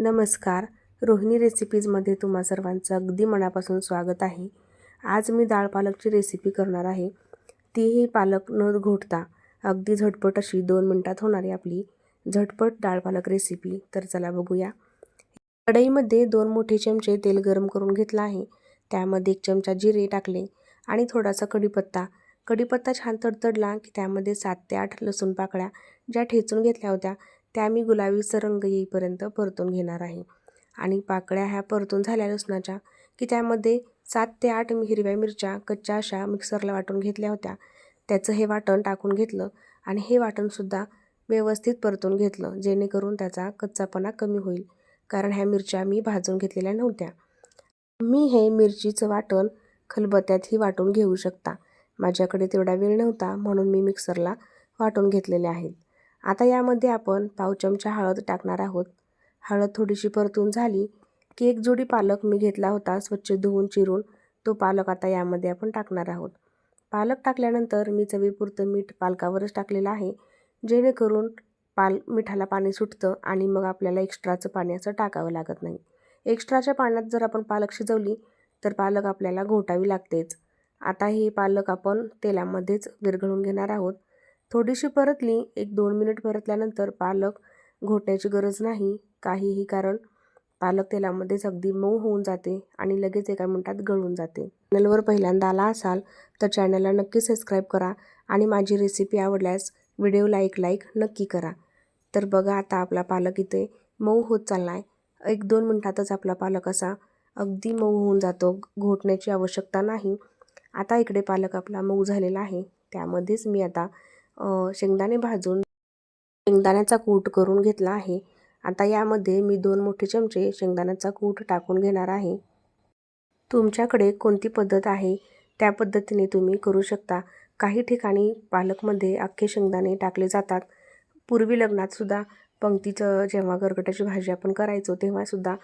नमस्कार. रोहिणी रेसिपीजमध्ये तुम्हा सर्वांचं अगदी मनापासून स्वागत आहे. आज मी डाळ पालकची रेसिपी करणार आहे. तीही पालक न घोटता अगदी झटपट अशी दोन मिनटात होणारी आपली झटपट डाळ पालक रेसिपी तर चला बघूया. कढईमध्ये दोन मोठे चमचे तेल गरम करून घेतलं आहे. त्यामध्ये एक चमचा जिरे टाकले आणि थोडासा कढीपत्ता. कढीपत्ता छान तडतडला की त्यामध्ये सात ते आठ लसूण पाकळ्या ज्या ठेचून घेतल्या होत्या त्या मी गुलाबीचा रंग येईपर्यंत परतून घेणार आहे. आणि पाकळ्या ह्या परतून झाल्या लसणाच्या की त्यामध्ये सात ते आठ मी हिरव्या मिरच्या कच्च्या अशा मिक्सरला वाटून घेतल्या होत्या. त्याचं हे वाटण टाकून घेतलं आणि हे वाटणसुद्धा व्यवस्थित परतून घेतलं जेणेकरून त्याचा कच्चापणा कमी होईल. कारण ह्या मिरच्या मी भाजून घेतलेल्या नव्हत्या. मी हे मिरचीचं वाटण खलबत्त्यातही वाटून घेऊ शकता. माझ्याकडे तेवढा वेळ नव्हता म्हणून मी मिक्सरला वाटून घेतलेले आहेत. आता यामध्ये आपण पाव चमचा हळद टाकणार आहोत. हळद थोडीशी परतून झाली की एक जोडी पालक मी घेतला होता स्वच्छ धुवून चिरून. तो पालक आता यामध्ये आपण टाकणार आहोत. पालक टाकल्यानंतर मी चवीपुरतं मीठ पालकावरच टाकलेलं आहे जेणेकरून पाल मिठाला पाणी सुटतं आणि मग आपल्याला एक्स्ट्राचं पाणी असं टाकावं लागत नाही. एक्स्ट्राच्या पाण्यात जर आपण पालक शिजवली तर पालक आपल्याला घोटावी लागतेच. आता ही पालक आपण तेलामध्येच विरघळून घेणार आहोत. थोडीशी परतली एक दोन मिनिट परतल्यानंतर पालक घोटायची गरज नाही काहीही कारण पालक तेलामध्येच अगदी मऊ होऊन जाते आणि लगेच एका मिनटात गळून जाते. चॅनलवर पहिल्यांदा आला असाल तर चॅनलला नक्की सबस्क्राईब करा आणि माझी रेसिपी आवडल्यास व्हिडिओला एक लाईक नक्की करा. तर बघा आता आपला पालक इथे मऊ होत चालला आहे एक दोन मिनटातच आपला पालक असा अगदी मऊ होऊन जातो घोटण्याची आवश्यकता नाही. आता इकडे पालक आपला मऊ झालेला आहे. त्यामध्येच मी आता शेंगदाणे भाजून शेंगदाण्याचा कूट करून घेतला आहे. आता यामध्ये मी दोन मोठे चमचे शेंगदाण्याचा कूट टाकून घेणार आहे. तुमच्याकडे कोणती पद्धत आहे? त्या पद्धतीने तुम्ही करू शकता. काही ठिकाणी पालकमध्ये अख्खे शेंगदाणे टाकले जातात. पूर्वी लग्नातसुद्धा पंक्तीचं जेव्हा गरगटाची भाजी आपण करायचो तेव्हासुद्धा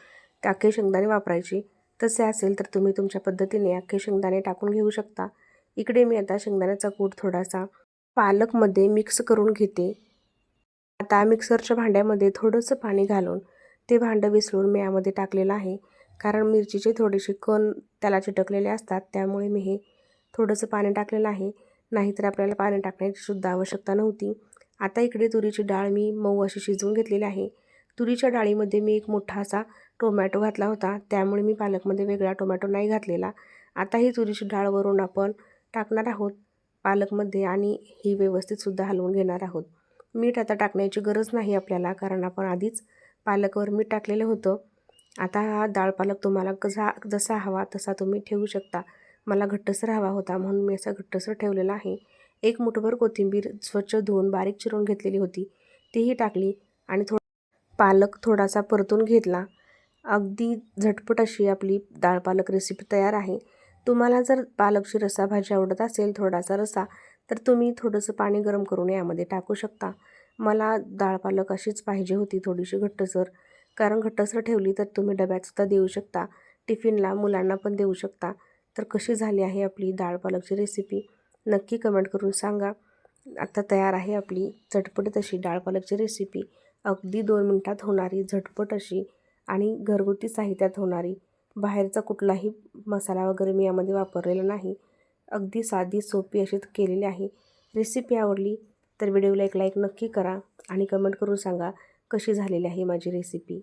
ते अख्खे शेंगदाणे वापरायची. तसे असेल तर तुम्ही तुमच्या पद्धतीने अख्खे शेंगदाणे टाकून घेऊ शकता. इकडे मी आता शेंगदाण्याचा कूट थोडासा पालकमध्ये मिक्स करून घेते. आता मिक्सरच्या भांड्यामध्ये थोडंसं पाणी घालून ते भांडं विसळून मी यामध्ये टाकलेलं आहे. कारण मिरचीचे थोडेसे कण त्याला चिटकलेले असतात त्यामुळे मी हे थोडंसं पाणी टाकलेलं आहे. नाहीतर आपल्याला पाणी टाकण्याची सुद्धा आवश्यकता नव्हती. आता इकडे तुरीची डाळ मी मऊ अशी शिजवून घेतलेली आहे. तुरीच्या डाळीमध्ये मी एक मोठा असा टोमॅटो घातला होता. त्यामुळे मी पालकमध्ये वेगळा टोमॅटो नाही घातलेला. आता ही तुरीची डाळ वरून आपण टाकणार आहोत. पालकमध्ये आणि ही व्यवस्थितसुद्धा हलवून घेणार आहोत. मीठ आता टाकण्याची गरज नाही आपल्याला कारण आपण आधीच पालकवर मीठ टाकलेलं होतं. आता हा डाळ पालक तुम्हाला कसा जसा हवा तसा तुम्ही ठेवू शकता. मला घट्टसर हवा होता म्हणून मी असा घट्टसर ठेवलेला आहे. एक मुठभर कोथिंबीर स्वच्छ धुवून बारीक चिरून घेतलेली होती. तीही टाकली आणि थोडा पालक थोडासा परतून घेतला. अगदी झटपट अशी आपली डाळ पालक रेसिपी तयार आहे. तुम्हाला जर पालकची रसा भाजी आवडत असेल थोडासा रसा तर तुम्ही थोडंसं पाणी गरम करून यामध्ये टाकू शकता. मला डाळ पालक अशीच पाहिजे होती थोडीशी घट्टसर. कारण घट्टसर ठेवली तर तुम्ही डब्यातसुद्धा देऊ शकता. टिफिनला मुलांना पण देऊ शकता. तर कशी झाली आहे आपली डाळ पालकची रेसिपी? नक्की कमेंट करून सांगा. आता तयार आहे आपली झटपट अशी डाळ पालकची रेसिपी. अगदी दोन मिनटात होणारी झटपट अशी आणि घरगुती साहित्यात होणारी बाहेरचा कुठलाही मसाला वगैरे मी यामध्ये वापरलेला नाही. अगदी साधी सोपी अशी केलेली आहे. रेसिपी आवडली तर व्हिडिओला एक लाईक नक्की करा आणि कमेंट करून सांगा कशी झालेली आहे माझी रेसिपी